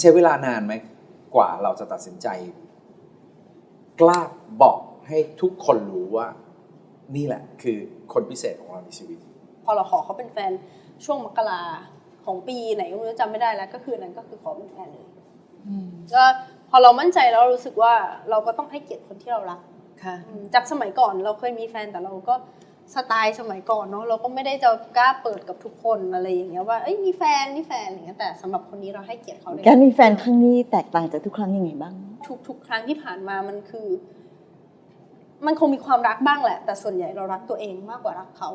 ใช้เวลานานไหมกว่าเราจะตัดสินใจ กล้าบอกให้ทุกคนรู้ว่า นี่แหละ คือคนพิเศษของเราในชีวิต พอเราขอเขาเป็นแฟนช่วงมกราของปีไหนก็ไม่รู้จำไม่ได้แล้ว ก็คือนั้นก็คือขอเป็นแฟนเลยก็พอเรามั่นใจแล้วเรารู้สึกว่าเราก็ต้องให้เกียรติคนที่เรารักค่ะอืมจากสมัยก่อนเราเคยมีแฟนแต่เราก็ สไตล์สมัยก่อนเนาะเราก็ไม่ได้จะกล้าเปิดกับทุกคนอะไรอย่างเงี้ยว่าเอ้ยมีแฟนมีแฟนอะไรเงี้ยแต่สำหรับคนนี้เราให้เกียรติเขาเลยการมีแฟนครั้งนี้แตกต่างจากทุกครั้งยังไงบ้าง ทุกทุกครั้งที่ผ่านมามันคือ มันคงมีความรักบ้างแหละ แต่ส่วนใหญ่เรารักตัวเองมากกว่ารักเขา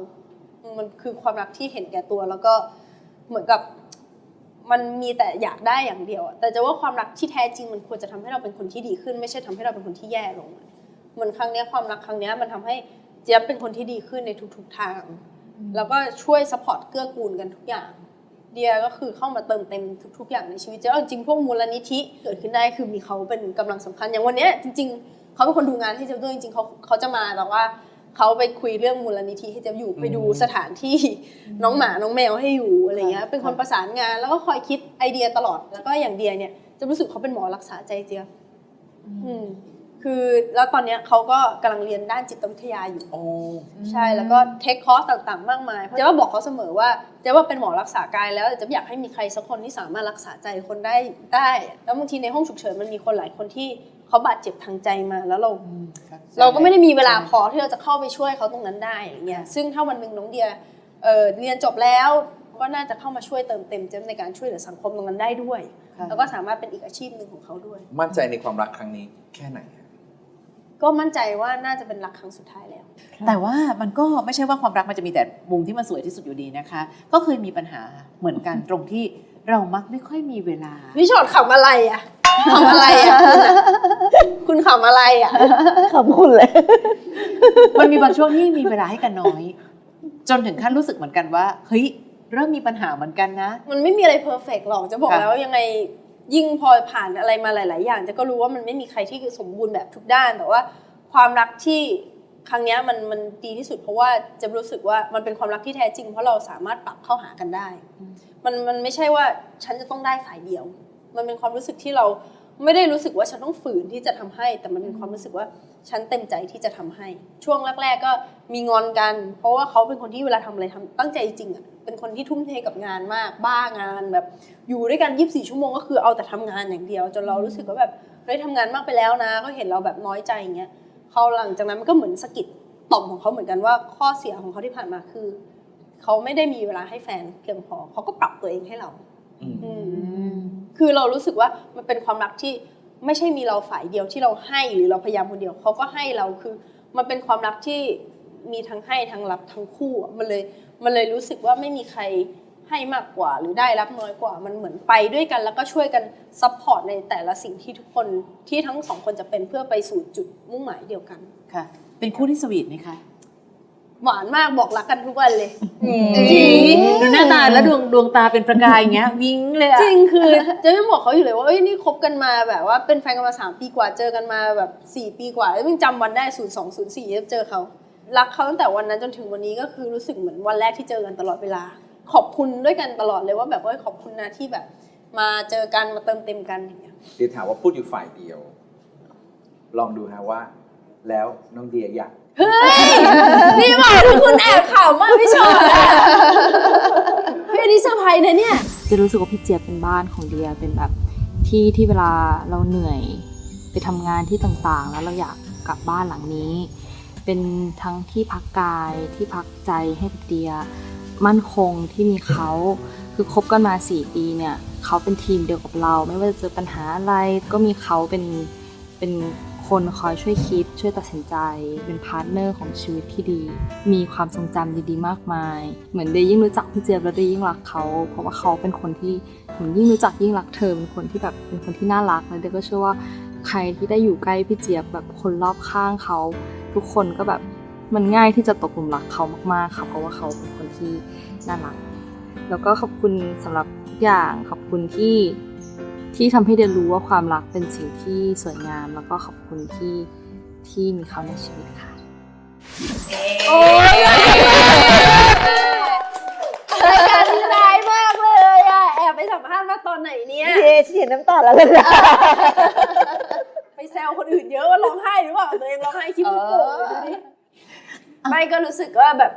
มันคือความรักที่เห็นแก่ตัวแล้วก็เหมือนกับมันมีแต่อยากได้อย่างเดียวอะแต่จะว่าความรักที่แท้จริงมันควรจะทำให้เราเป็นคนที่ดีขึ้น ไม่ใช่ทำให้เราเป็นคนที่แย่ลงอะเหมือนครั้งเนี้ยความรักครั้งเนี้ยมันทำให้ เจี๊ยบเป็นคนที่ดีขึ้นในทุกๆทาง แล้วก็ช่วยสปอร์ตเกื้อกูลกันทุกอย่าง เดียก็คือเข้ามาเติมเต็มทุก ๆ อย่างในชีวิตเจ๊เอาจริงๆพวกมูลนิธิเกิดขึ้นได้คือมีเขาเป็นกำลังสำคัญอย่างวันเนี้ยจริง ๆ เขาเป็นคนดูงานให้เจ๊ด้วยจริงๆเขาเขาจะมาแต่ว่าเขาไปคุยเรื่องมูลนิธิให้เจ๊อยู่ไปดูสถานที่น้องหมาน้องแมวให้อยู่อะไรเงี้ยเป็นคนประสานงานแล้วก็คอยคิดไอเดียตลอดแล้วก็อย่างเดียเนี่ยจะรู้สึกเขาเป็นหมอรักษาใจเจี๊ยบอืม คือแล้วตอนเนี้ยเขาก็กำลังเรียนด้านจิตวิทยาอยู่ โอ้ ใช่แล้วก็เทคคอร์สต่างๆ มากมายเจ๊ว่าบอกเขาเสมอว่าเจ๊ว่าเป็นหมอรักษากายแล้วเจะอยากให้มีใครสักคนที่สามารถรักษาใจคนได้ได้ แล้วบางทีในห้องฉุกเฉินมันมีคนหลายคนที่เขาบาดเจ็บทางใจมาแล้วเรา เราก็ไม่ได้มีเวลาพอที่เราจะเข้าไปช่วยเขาตรงนั้นได้อย่างเงี้ยซึ่งถ้าวันหนึ่งน้องเดียเอ่อเรียนจบแล้วก็น่าจะเข้ามาช่วยเติมเต็มเจมในการช่วยเหลือสังคมตรงนั้นได้ด้วย ค่ะ แล้วก็สามารถเป็นอีกอาชีพหนึ่งของเขาด้วย มั่นใจในความรักครั้งนี้แค่ไหนฮะ ก็มั่นใจว่าน่าจะเป็นรักครั้งสุดท้ายแล้ว แต่ว่ามันก็ไม่ใช่ว่าความรักมันจะมีแต่มุมที่มันสวยที่สุดอยู่ดีนะคะ ก็เคยมีปัญหาเหมือนกันตรงที่เรามักไม่ค่อยมีเวลาพี่ชอดขำอะไรอะขำอะไรอะคุณขำอะไรอะขอบคุณเลย มันมีบางช่วงที่มีเวลาให้กันน้อย จนถึงขั้นรู้สึกเหมือนกันว่าเฮ้ยเริ่มมีปัญหาเหมือนกันนะ มันไม่มีอะไรเพอร์เฟกหรอกจะบอกค่ะแล้วยังไง ยิ่งพอผ่านอะไรมาหลาย ๆ อย่างจะก็รู้ว่ามันไม่มีใครที่สมบูรณ์แบบทุกด้าน แต่ว่าความรักที่ครั้งเนี้ยมันมันดีที่สุดเพราะว่าจะรู้สึกว่ามันเป็นความรักที่แท้จริง เพราะเราสามารถปรับเข้าหากันได้ มันมันไม่ใช่ว่าฉันจะต้องได้ฝ่ายเดียว มันเป็นความรู้สึกที่เราไม่ได้รู้สึกว่าฉันต้องฝืนที่จะทำให้ แต่มันเป็นความรู้สึกว่าฉันเต็มใจที่จะทำให้ ช่วงแรก ๆ ก็มีงอนกัน เพราะว่าเขาเป็นคนที่เวลาทำอะไรทำตั้งใจจริงอะ เป็นคนที่ทุ่มเทกับงานมาก บ้างานแบบอยู่ด้วยกัน 24 ชั่วโมงก็คือเอาแต่ทำงานอย่างเดียว จนเรารู้สึกว่าแบบเฮ้ยทำงานมากไปแล้วนะก็เห็นเราแบบน้อยใจอย่างเงี้ยเขาหลังจากนั้นมันก็เหมือนสะกิดต่อมของเขาเหมือนกันว่าข้อเสียของเขาที่ผ่านมาคือเขาไม่ได้มีเวลาให้แฟนเพียงพอเขาก็ปรับตัวเองให้เราอืมอืมคือเรารู้สึกว่ามันเป็นความรักที่ไม่ใช่มีเราฝ่ายเดียวที่เราให้หรือเราพยายามคนเดียวเขาก็ให้เราคือ มันเป็นความรักที่ มีทั้งให้ทั้งรับทั้งคู่อะมันเลยมันเลยรู้สึกว่าไม่มีใครให้มากกว่า หรือได้รับน้อยกว่า มันเหมือนไปด้วยกัน แล้วก็ช่วยกันซัพพอร์ตในแต่ละสิ่งที่ทุกคนที่ทั้งสองคนจะเป็นเพื่อไปสู่จุดมุ่งหมายเดียวกัน ค่ะ เป็นคู่ที่สวีทไหมคะหวานมากบอกรักกันทุกวันเลยจริงดูหน้าตาแล้วดวงดวงตาเป็นประกายอย่างเงี้ย วิ้งเลยอะจริงคือจะไม่บอกเขาอยู่เลยว่าเอ้ยนี่คบกันมาแบบว่าเป็นแฟนกันมาสามปีกว่าเจอกันมาแบบสี่ปีกว่าแล้วยังจำวันได้ศูนย์สองศูนย์สี่เจอเขา รักเขาตั้งแต่วันนั้นจนถึงวันนี้ก็คือรู้สึกเหมือนวันแรกที่เจอกันตลอดเวลา ขอบคุณด้วยกันตลอดเลยว่าแบบว่าขอบคุณนะที่แบบ มาเจอกันมาเติมเต็มกันอย่างเงี้ยเดี๋ยวถามว่าพูดอยู่ฝ่ายเดียว ลองดูฮะว่า แล้วน้องเดียอยากเฮ้ยนี่บอกที่คุณแอบข่าวมากพี่ชอตอะเฮ้ยอันนี่เซอร์ไพรส์นะเนี่ยจะรู้สึกว่าพี่เจี๊ยบเป็นบ้านของเดียเป็นแบบที่ที่เวลาเราเหนื่อย ไปทำงานที่ต่างๆ แล้วเราอยากกลับบ้านหลังนี้ เป็นทั้งที่พักกายที่พักใจให้กับเดีย มั่นคงที่มีเขาคือคบกันมาสี่ปีเนี่ยเขาเป็นทีมเดียวกับเรา ไม่ว่าจะเจอปัญหาอะไรก็มีเขาเป็นเป็นคนคอยช่วยคิด ช่วยตัดสินใจ เป็นพาร์ทเนอร์ของชีวิตที่ดี มีความทรงจำดีๆ มากมาย เหมือนเดยยิ่งรู้จักพี่เจี๊ยบแล้วเดยยิ่งรักเขา เพราะว่าเขาเป็นคนที่เหมือนยิ่งรู้จักยิ่งรักเธอเป็นคนที่แบบเป็นคนที่น่ารักแล้วเดยก็เชื่อว่าใครที่ได้อยู่ใกล้พี่เจี๊ยบแบบคนรอบข้างเขา ทุกคนก็แบบมันง่ายที่จะตกหลุมรักเขามากๆค่ะเพราะว่าเขาเป็นคนที่น่ารัก แล้วก็ขอบคุณสำหรับทุกอย่างขอบคุณที่ที่ทำให้เดนรู้ว่าความรักเป็นสิ่งที่สวยงาม แล้วก็ขอบคุณที่ที่มีเขาในชีวิตค่ะ โอ้ยรายการนี้ร้ายมากเลยอะแอบไปสัมมภาษณ์มาตอนไหนเนี่ยเย้ฉันเห็นน้ำตาแล้วเลย นะไปแซวคนอื่นเยอะว่าร้องไห้หรือเปล่าตัวเองร้องไห้คิดว่าโกรธเลยดูดิไม่ก็รู้สึกว่าแบบ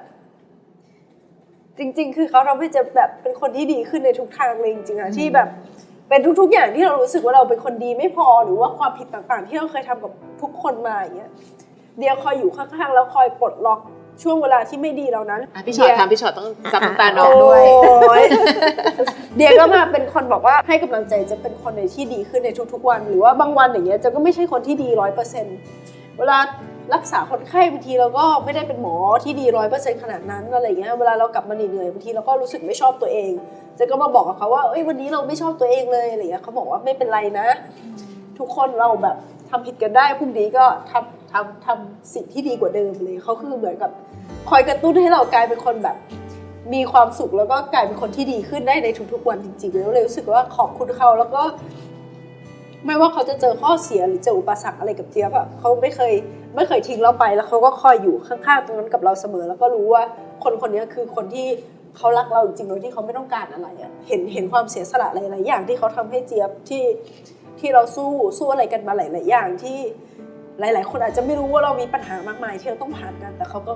จริง ๆ คือเขาทำให้เจะแบบเป็นคนที่ดีขึ้นในทุกทางเลยจริงๆอะที่แบบ เป็นทุก ๆ อย่างที่เรารู้สึกว่าเราเป็นคนดีไม่พอหรือว่าความผิดต่างๆ ที่เราเคยทำกับทุกคนมาอย่างเงี้ยเดียคอยอยู่ข้างๆแล้วคอยปลดล็อก ช่วงเวลาที่ไม่ดีเรานั้นอะพี่ชอตทำพี่ชอตต้องซับน้ำตาน้องด้วย โอ้ยเดียก็มาเป็นคนบอกว่าให้กำลังใจจะเป็นคนในที่ดีขึ้นในทุกๆวัน หรือว่าบางวันอย่างเงี้ยจะก็ไม่ใช่คนที่ดีร้อยเปอร์เซ็นต์เวลารักษาคนไข้บางทีเราก็ไม่ได้เป็นหมอที่ดีร้อยเปอร์เซ็นต์ขนาดนั้นอะไรเงี้ยเวลาเรากลับมาเหนื่อยๆบางทีเราก็รู้สึกไม่ชอบตัวเองเจะก็มาบอกกับเขาว่าเอ้ยวันนี้เราไม่ชอบตัวเองเลยอะไรเงี้ยเขาบอกว่าไม่เป็นไรนะ ทุกคนเราแบบทำผิดกันได้พรุ่งนี้ก็ทำ ทำทำสิ่งที่ดีกว่าเดิมเลยเขาคือเหมือนกับคอยกระตุ้นให้เรากลายเป็นคนแบบ มีความสุขแล้วก็กลายเป็นคนที่ดีขึ้นได้ในทุกๆวันจริงๆแล้วเลยรู้สึกว่าขอบคุณเขาแล้วก็ ไม่ว่าเขาจะเจอข้อเสียหรือเจออุปสรรคอะไรกับเจี๊ยบอะเขาไม่เคยไม่เคยทิ้งเราไปแล้วเขาก็คอยอยู่ข้างๆตรงนั้นกับเราเสมอ แล้วก็รู้ว่าคนคนนี้คือคนที่เขารักเราจริงๆโดยที่เขาไม่ต้องการอะไรอะเห็นเห็นความเสียสละหลายๆอย่างที่เขาทำให้เจี๊ยบที่ที่เราสู้สู้อะไรกันมาหลายๆอย่างที่ หลาย ๆ คนอาจจะไม่รู้ว่าเรามีปัญหามากมายที่เราต้องผ่านกัน แต่เขาก็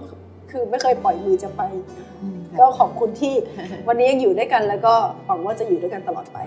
คือไม่เคยปล่อยมือจะไป ก็ขอบคุณที่วันนี้ยังอยู่ด้วยกันแล้วก็หวังว่าจะอยู่ด้วยกันตลอดไป